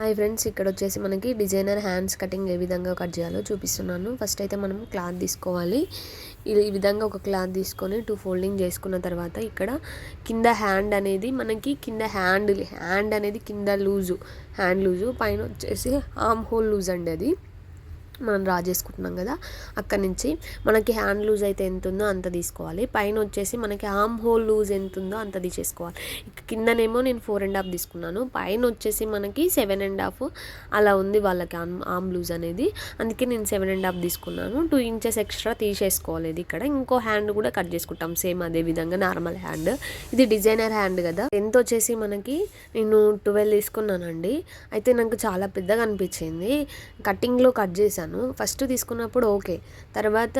Hi friends ఇక్కడ వచ్చేసి మనకి డిజైనర్ హ్యాండ్స్ కటింగ్ ఏ విధంగా కట్ చేయాలో చూపిస్తున్నాను. ఫస్ట్ అయితే మనం క్లాత్ తీసుకోవాలి. ఇది ఈ విధంగా ఒక క్లాత్ తీసుకొని టూ ఫోల్డింగ్ చేసుకున్న తర్వాత ఇక్కడ కింద హ్యాండ్ అనేది మనకి కింద హ్యాండ్ హ్యాండ్ అనేది కింద లూజు హ్యాండ్ లూజు పైన వచ్చేసి ఆమ్ హోల్ లూజ్ అండి అది. మనం డ్రా చేసుకుంటున్నాం కదా అక్కడి నుంచి మనకి హ్యాండ్ లూజ్ అయితే ఎంత ఉందో అంత తీసుకోవాలి. పైన వచ్చేసి మనకి ఆమ్ హోల్ లూజ్ ఎంత ఉందో అంత తీసేసుకోవాలి. కిందనేమో నేను ఫోర్ అండ్ హాఫ్ తీసుకున్నాను. పైన వచ్చేసి మనకి సెవెన్ అండ్ హాఫ్ అలా ఉంది వాళ్ళకి ఆమ్ ఆమ్ లూజ్ అనేది. అందుకే నేను సెవెన్ అండ్ హాఫ్ తీసుకున్నాను. టూ ఇంచెస్ ఎక్స్ట్రా తీసేసుకోవాలి ఇది ఇక్కడ. ఇంకో హ్యాండ్ కూడా కట్ చేసుకుంటాం సేమ్ అదే విధంగా నార్మల్ హ్యాండ్. ఇది డిజైనర్ హ్యాండ్ కదా. ఎంత వచ్చేసి మనకి నేను ట్వెల్వ్ తీసుకున్నానండి. అయితే నాకు చాలా పెద్దగా అనిపించింది. కటింగ్లో కట్ చేశాను. ఫస్ట్ తీసుకున్నప్పుడు ఓకే. తర్వాత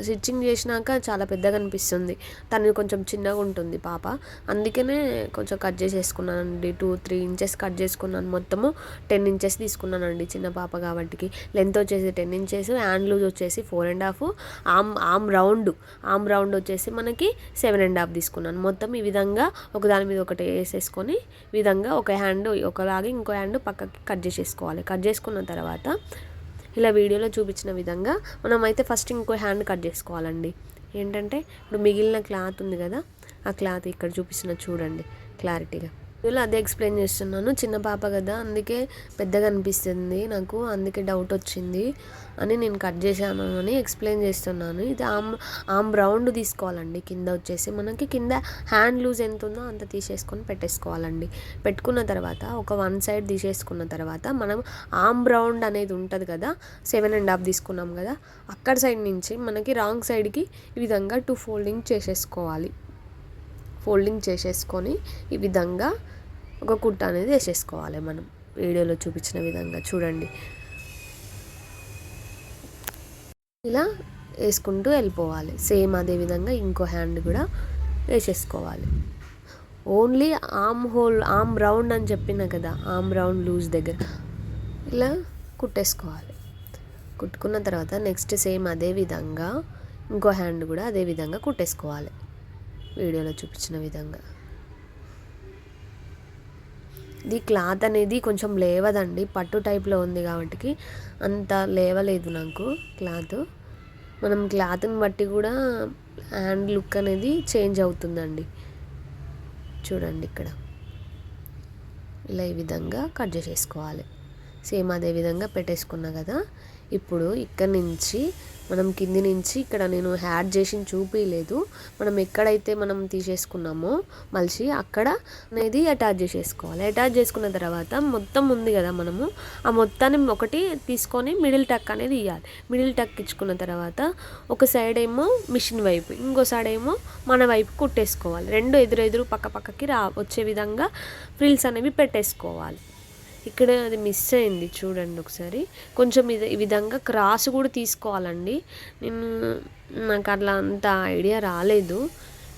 స్టిచ్చింగ్ చేసినాక చాలా పెద్దగా అనిపిస్తుంది. తను కొంచెం చిన్నగా ఉంటుంది పాప. అందుకనే కొంచెం కట్ చేసేసుకున్నానండి. టూ త్రీ ఇంచెస్ కట్ చేసుకున్నాను మొత్తము. టెన్ ఇంచెస్ తీసుకున్నానండి చిన్న పాప కాబట్టి లెంత్ వచ్చేసి టెన్ ఇంచెస్ హ్యాండ్ లూజ్ వచ్చేసి four and half. Arm arm round arm round వచ్చేసి మనకి సెవెన్ అండ్ హాఫ్ తీసుకున్నాను. మొత్తం ఈ విధంగా ఒక దాని మీద ఒకటి వేసేసుకొని విధంగా ఒక హ్యాండ్ ఒకలాగే ఇంకో హ్యాండ్ పక్కకి కట్ చేసేసుకోవాలి. కట్ చేసుకున్న తర్వాత ఇలా వీడియోలో చూపించిన విధంగా మనం అయితే ఫస్ట్ ఇంకో హ్యాండ్ కట్ చేసుకోవాలండి. ఏంటంటే ఇప్పుడు మిగిలిన క్లాత్ ఉంది కదా ఆ క్లాత్ ఇక్కడ చూపిస్తున్న చూడండి క్లారిటీగా. వీడియోలో అదే ఎక్స్ప్లెయిన్ చేస్తున్నాను. చిన్న పాప కదా అందుకే పెద్దగా అనిపిస్తుంది నాకు అందుకే డౌట్ వచ్చింది అని నేను కట్ చేశాను అని ఎక్స్ప్లెయిన్ చేస్తున్నాను. ఇది ఆమ్ ఆమ్ రౌండ్ తీసుకోవాలండి. కింద వచ్చేసి మనకి కింద హ్యాండ్ లూజ్ ఎంత ఉందో అంత తీసేసుకొని పెట్టేసుకోవాలండి. పెట్టుకున్న తర్వాత ఒక వన్ సైడ్ తీసేసుకున్న తర్వాత మనం ఆమ్ రౌండ్ అనేది ఉంటుంది కదా సెవెన్ అండ్ హాఫ్ తీసుకున్నాం కదా అక్కడ సైడ్ నుంచి మనకి రాంగ్ సైడ్కి ఈ విధంగా టూ ఫోల్డింగ్ చేసేసుకోవాలి. ఫోల్డింగ్ చేసేసుకొని ఈ విధంగా ఒక కుట్ట అనేది వేసేసుకోవాలి మనం. వీడియోలో చూపించిన విధంగా చూడండి. ఇలా వేసుకుంటూ వెళ్ళిపోవాలి. సేమ్ అదే విధంగా ఇంకో హ్యాండ్ కూడా వేసేసుకోవాలి. Only arm hole arm round అని చెప్పిన కదా ఆమ్ రౌండ్ లూజ్ దగ్గర ఇలా కుట్టేసుకోవాలి. కుట్టుకున్న తర్వాత నెక్స్ట్ సేమ్ అదే విధంగా ఇంకో హ్యాండ్ కూడా అదే విధంగా కుట్టేసుకోవాలి. వీడియోలో చూపించిన విధంగా. ఇది క్లాత్ అనేది కొంచెం లేవదండి పట్టు టైప్లో ఉంది కాబట్టి అంత లేవలేదు నాకు క్లాత్. మనం క్లాత్ని బట్టి కూడా హ్యాండ్ లుక్ అనేది చేంజ్ అవుతుందండి. చూడండి ఇక్కడ. ఇలా ఈ విధంగా కట్ చేసేసుకోవాలి. సేమ్ అదే విధంగా పెట్టేసుకున్నా కదా ఇప్పుడు ఇక్కడ నుంచి మనం కింది నుంచి ఇక్కడ నేను యాడ్ చేసి చూపించలేదు మనం ఎక్కడైతే మనం తీసేసుకున్నామో మలిసి అక్కడ అనేది అటాచ్ చేసేసుకోవాలి. అటాచ్ చేసుకున్న తర్వాత మొత్తం ఉంది కదా మనము. ఆ మొత్తాన్ని ఒకటి తీసుకొని మిడిల్ టక్ అనేది ఇవ్వాలి మిడిల్ టక్ ఇచ్చుకున్న తర్వాత ఒక సైడ్ ఏమో మిషన్ వైపు ఇంకో సైడ్ ఏమో మన వైపు కుట్టేసుకోవాలి. రెండు ఎదురెదురు పక్క పక్కకి రా వచ్చే విధంగా ఫ్రిల్స్ అనేవి పెట్టేసుకోవాలి. ఇక్కడ అది మిస్ అయింది చూడండి ఒకసారి. కొంచెం ఇది ఈ విధంగా క్రాస్ కూడా తీసుకోవాలండి. నేను నాకు అట్లా అంత ఐడియా రాలేదు.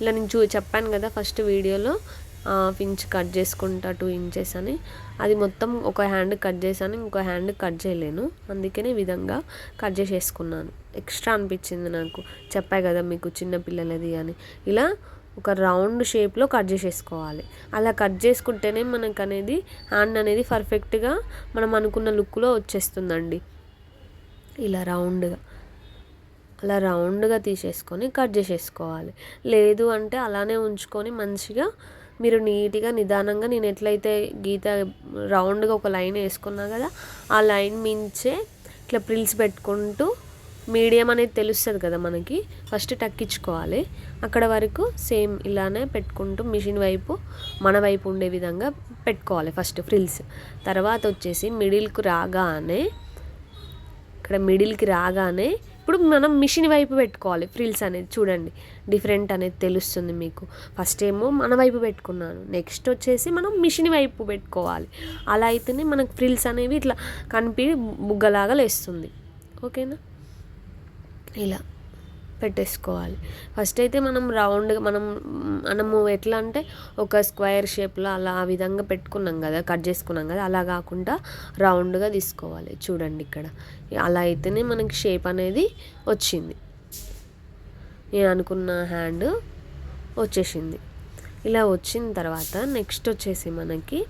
ఇలా నేను చూ చెప్పాను కదా ఫస్ట్ వీడియోలో హాఫ్ ఇంచ్ కట్ చేసుకుంటా టూ ఇంచెస్ అని. అది మొత్తం ఒక హ్యాండ్ కట్ చేశాను ఇంకో హ్యాండ్ కట్ చేయలేను. అందుకనే విధంగా కట్ చేసేసుకున్నాను. ఎక్స్ట్రా అనిపించింది నాకు. చెప్పా కదా మీకు చిన్న పిల్లలది అని. ఇలా ఒక రౌండ్ షేప్లో కట్ చేసేసుకోవాలి. అలా కట్ చేసుకుంటేనే మనకు అనేది హ్యాండ్ అనేది పర్ఫెక్ట్గా మనం అనుకున్న లుక్లో వచ్చేస్తుందండి. ఇలా రౌండ్గా. అలా రౌండ్గా తీసేసుకొని కట్ చేసేసుకోవాలి. లేదు అంటే అలానే ఉంచుకొని మంచిగా మీరు నీట్గా నిదానంగా నేను ఎట్లయితే గీత రౌండ్గా ఒక లైన్ వేసుకున్నా కదా ఆ లైన్ మించే ఇట్లా ప్రిల్స్ పెట్టుకుంటూ మీడియం అనేది తెలుస్తుంది కదా మనకి. ఫస్ట్ టక్కించుకోవాలి. అక్కడ వరకు సేమ్ ఇలానే పెట్టుకుంటూ మిషన్ వైపు మన వైపు ఉండే విధంగా పెట్టుకోవాలి ఫస్ట్ ఫ్రిల్స్. తర్వాత వచ్చేసి మిడిల్కి రాగానే ఇక్కడ మిడిల్కి రాగానే ఇప్పుడు మనం మిషన్ వైపు పెట్టుకోవాలి ఫ్రిల్స్ అనేది చూడండి. డిఫరెంట్ అనేది తెలుస్తుంది మీకు. ఫస్ట్ ఏమో మన వైపు పెట్టుకున్నాను. నెక్స్ట్ వచ్చేసి మనం మిషన్ వైపు పెట్టుకోవాలి. అలా అయితేనే మనకు ఫ్రిల్స్ అనేవి ఇట్లా కనిపి బుగ్గలాగా లేస్తుంది. ఓకేనా? ఇలా పెట్టేసుకోవాలి. ఫస్ట్ అయితే మనం రౌండ్గా మనం మనము ఎట్లా అంటే ఒక స్క్వేర్ షేప్లో అలా ఆ విధంగా పెట్టుకున్నాం కదా కట్ చేసుకున్నాం కదా అలా కాకుండా రౌండ్గా తీసుకోవాలి. చూడండి ఇక్కడ. అలా అయితేనే మనకి షేప్ అనేది వచ్చింది. నేను అనుకున్న హ్యాండ్ వచ్చేసింది. ఇలా వచ్చిన తర్వాత నెక్స్ట్ వచ్చేసి మనకి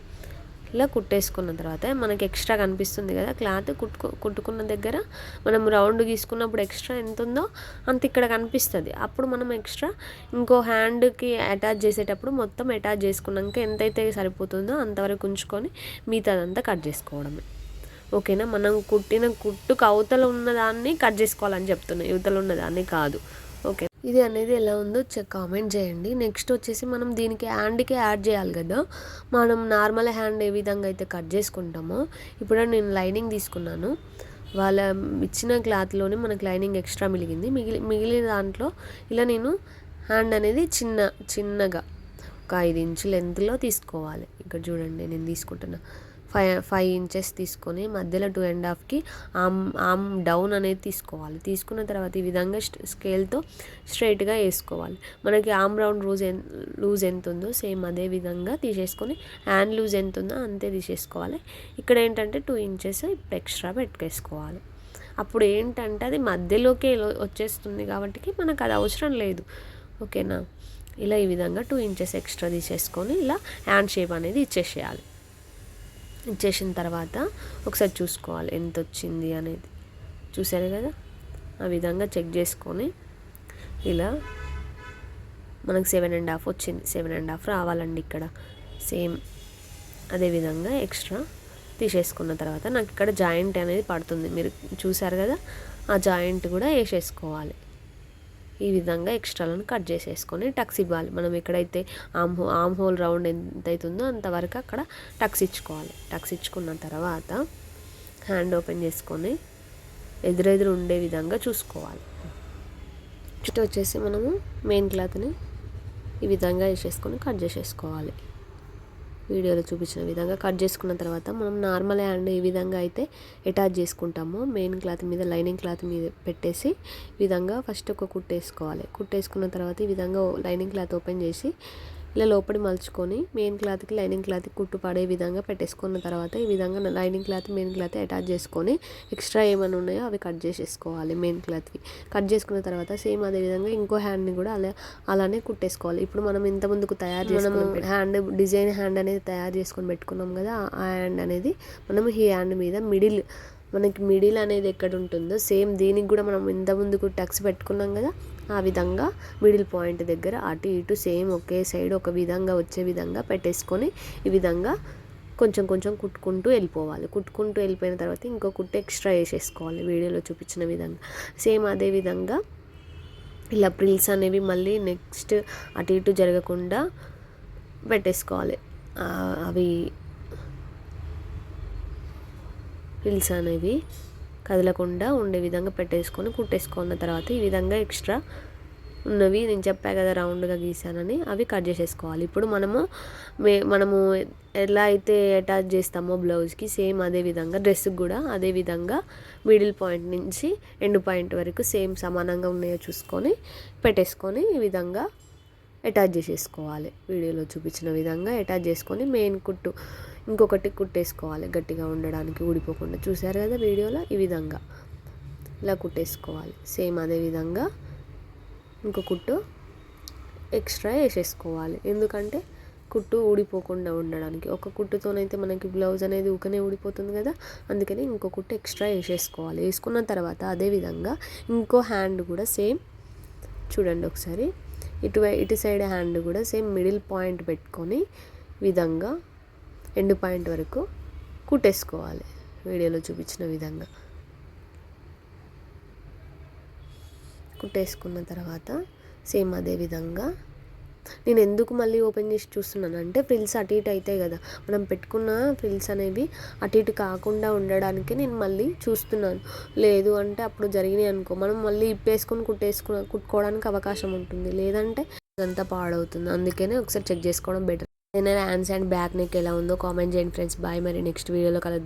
ఇలా కుట్టేసుకున్న తర్వాత మనకి ఎక్స్ట్రా కనిపిస్తుంది కదా క్లాత్ కుట్టుకు కుట్టుకున్న దగ్గర మనం రౌండ్ గీసుకున్నప్పుడు ఎక్స్ట్రా ఎంత ఉందో అంత ఇక్కడ కనిపిస్తుంది. అప్పుడు మనం ఎక్స్ట్రా ఇంకో హ్యాండ్కి అటాచ్ చేసేటప్పుడు మొత్తం అటాచ్ చేసుకున్నాక ఎంతైతే సరిపోతుందో అంతవరకు ఉంచుకొని మిగతాదంతా కట్ చేసుకోవడమే. ఓకేనా? మనం కుట్టిన కుట్టుకు అవతల ఉన్నదాన్ని కట్ చేసుకోవాలని చెప్తున్నాయి యువతల ఉన్నదాన్ని కాదు. ఓకే. ఇది అనేది ఎలా ఉందో చెక్ కామెంట్ చేయండి. నెక్స్ట్ వచ్చేసి మనం దీనికి హ్యాండ్కి యాడ్ చేయాలి కదా. మనం నార్మల్ హ్యాండ్ ఏ విధంగా అయితే కట్ చేసుకుంటామో ఇప్పుడు నేను లైనింగ్ తీసుకున్నాను. వాళ్ళ ఇచ్చిన క్లాత్లోనే మనకు లైనింగ్ ఎక్స్ట్రా మిగిలింది. మిగిలి మిగిలిన దాంట్లో ఇలా నేను హ్యాండ్ అనేది చిన్న చిన్నగా ఒక ఐదు ఇంచు లెంత్లో తీసుకోవాలి. ఇక్కడ చూడండి నేను తీసుకుంటున్నా. ఫైవ్ ఫైవ్ ఇంచెస్ తీసుకొని మధ్యలో టూ అండ్ హాఫ్కి ఆమ్ ఆమ్ డౌన్ అనేది తీసుకోవాలి. తీసుకున్న తర్వాత ఈ విధంగా స్కేల్తో స్ట్రైట్గా వేసుకోవాలి. మనకి arm round loose and loose ఎంత ఉందో సేమ్ అదే విధంగా తీసేసుకొని హ్యాండ్ లూజ్ ఎంత ఉందో అంతే తీసేసుకోవాలి. ఇక్కడ ఏంటంటే టూ ఇంచెస్ ఇప్పుడు ఎక్స్ట్రా పెట్టుకేసుకోవాలి అప్పుడు ఏంటంటే అది మధ్యలోకి వచ్చేస్తుంది కాబట్టి మనకు అది అవసరం లేదు. ఓకేనా? ఇలా ఈ విధంగా టూ ఇంచెస్ ఎక్స్ట్రా తీసేసుకొని ఇలా హ్యాండ్ షేప్ అనేది ఇచ్చేసేయాలి. ఇచ్చేసిన తర్వాత ఒకసారి చూసుకోవాలి ఎంత వచ్చింది అనేది. చూసారు కదా? ఆ విధంగా చెక్ చేసుకొని ఇలా మనకు సెవెన్ అండ్ హాఫ్ వచ్చింది. సెవెన్ అండ్ హాఫ్ రావాలండి ఇక్కడ. సేమ్ అదేవిధంగా ఎక్స్ట్రా తీసేసుకున్న తర్వాత నాకు ఇక్కడ జాయింట్ అనేది పడుతుంది. మీరు చూసారు కదా? ఆ జాయింట్ కూడా వేసేసుకోవాలి. ఈ విధంగా ఎక్స్ట్రాలను కట్ చేసేసుకొని టక్స్ ఇవ్వాలి మనం ఎక్కడైతే ఆమ్ హో ఆమ్ హోల్ రౌండ్ ఎంత అవుతుందో అంతవరకు అక్కడ టక్స్ ఇచ్చుకోవాలి. టక్స్ ఇచ్చుకున్న తర్వాత హ్యాండ్ ఓపెన్ చేసుకొని ఎదురెదురు ఉండే విధంగా చూసుకోవాలి. చుట్టూ వచ్చేసి మనము మెయిన్ క్లాత్ని ఈ విధంగా వేసేసుకొని కట్ చేసేసుకోవాలి. వీడియోలో చూపించిన విధంగా కట్ చేసుకున్న తర్వాత మనం నార్మల్ హ్యాండ్ ఈ విధంగా అయితే అటాచ్ చేసుకుంటాము. మెయిన్ క్లాత్ మీద లైనింగ్ క్లాత్ మీద పెట్టేసి విధంగా ఫస్ట్ ఒక కుట్టేసుకోవాలి కుట్టేసుకున్న తర్వాత ఈ విధంగా లైనింగ్ క్లాత్ ఓపెన్ చేసి ఇలా లోపలి మలుచుకొని మెయిన్ క్లాత్కి లైనింగ్ క్లాత్కి కుట్టు పడే విధంగా పెట్టేసుకున్న తర్వాత ఈ విధంగా lining cloth main cloth attach చేసుకొని ఎక్స్ట్రా ఏమైనా ఉన్నాయో అవి కట్ చేసేసుకోవాలి మెయిన్ క్లాత్కి కట్ చేసుకున్న తర్వాత సేమ్ అదే విధంగా ఇంకో హ్యాండ్ని కూడా అలా అలానే కుట్టేసుకోవాలి. ఇప్పుడు మనం ఇంత ముందుకు తయారు చేసుకున్నాం హ్యాండ్ డిజైన్ హ్యాండ్ అనేది తయారు చేసుకొని పెట్టుకున్నాం కదా ఆ హ్యాండ్ అనేది మనం ఈ హ్యాండ్ మీద మిడిల్ మనకి మిడిల్ అనేది ఎక్కడ ఉంటుందో సేమ్ దీనికి కూడా మనం ఇంత ముందుకు టక్స్ పెట్టుకున్నాం కదా ఆ విధంగా మిడిల్ పాయింట్ దగ్గర అటు ఇటు సేమ్ ఒకే సైడ్ ఒక విధంగా వచ్చే విధంగా పెట్టేసుకొని ఈ విధంగా కొంచెం కొంచెం కుట్టుకుంటూ వెళ్ళిపోవాలి. కుట్టుకుంటూ వెళ్ళిపోయిన తర్వాత ఇంకో కుట్టు ఎక్స్ట్రా వేసేసుకోవాలి వీడియోలో చూపించిన విధంగా. సేమ్ అదే విధంగా ఇలా ప్రిల్స్ అనేవి మళ్ళీ నెక్స్ట్ అటు ఇటు జరగకుండా పెట్టేసుకోవాలి. అవి ప్రిల్స్ అనేవి. కదలకుండా ఉండే విధంగా పెట్టేసుకొని కుట్టేసుకున్న తర్వాత ఈ విధంగా ఎక్స్ట్రా ఉన్నవి నేను చెప్పా కదా రౌండ్గా గీసానని అవి కట్ చేసేసుకోవాలి. ఇప్పుడు మనము మే మనము ఎలా అయితే అటాచ్ చేస్తామో బ్లౌజ్కి సేమ్ అదే విధంగా డ్రెస్కి కూడా అదే విధంగా మిడిల్ పాయింట్ నుంచి ఎండ్ పాయింట్ వరకు సేమ్ సమానంగా ఉన్నాయో చూసుకొని పెట్టేసుకొని ఈ విధంగా అటాచ్ చేసేసుకోవాలి. వీడియోలో చూపించిన విధంగా అటాచ్ చేసుకొని మెయిన్ కుట్టు ఇంకొకటి కుట్టేసుకోవాలి గట్టిగా ఉండడానికి ఊడిపోకుండా. చూసారు కదా వీడియోలో? ఈ విధంగా. ఇలా కుట్టేసుకోవాలి. సేమ్ అదే విధంగా ఇంకో కుట్టు ఎక్స్ట్రా వేసేసుకోవాలి. ఎందుకంటే కుట్టు ఊడిపోకుండా ఉండడానికి. ఒక కుట్టుతోనైతే మనకి బ్లౌజ్ అనేది ఊకనే ఊడిపోతుంది కదా. అందుకని ఇంకో కుట్టు ఎక్స్ట్రా వేసేసుకోవాలి. వేసుకున్న తర్వాత అదే విధంగా ఇంకో హ్యాండ్ కూడా సేమ్ చూడండి ఒకసారి. ఇటు ఇటు సైడ్ హ్యాండ్ కూడా సేమ్ మిడిల్ పాయింట్ పెట్టుకొని విధంగా ఎండ్ పాయింట్ వరకు కుట్టేసుకోవాలి వీడియోలో చూపించిన విధంగా. కుట్టేసుకున్న తర్వాత సేమ్ అదే విధంగా నేను ఎందుకు మళ్ళీ ఓపెన్ చేసి చూస్తున్నాను? అంటే ఫ్రిల్స్ అటు ఇటు అవుతాయి కదా. మనం పెట్టుకున్న ఫ్రిల్స్ అనేవి అటు ఇటు కాకుండా ఉండడానికి నేను మళ్ళీ చూస్తున్నాను. లేదు అంటే అప్పుడు జరిగినాయి అనుకో మనం మళ్ళీ ఇప్పేసుకొని కుట్టేసుకున్న కుట్టుకోవడానికి అవకాశం ఉంటుంది. లేదంటే అదంతా పాడవుతుంది. అందుకనే ఒకసారి చెక్ చేసుకోవడం బెటర్ నేను హ్యాండ్స్ అండ్ బ్యాక్ నెక్ ఎలా ఉందో కామెంట్ చేయండి ఫ్రెండ్స్. బాయ్ మరి నెక్స్ట్ వీడియోలో కలుద్దాం.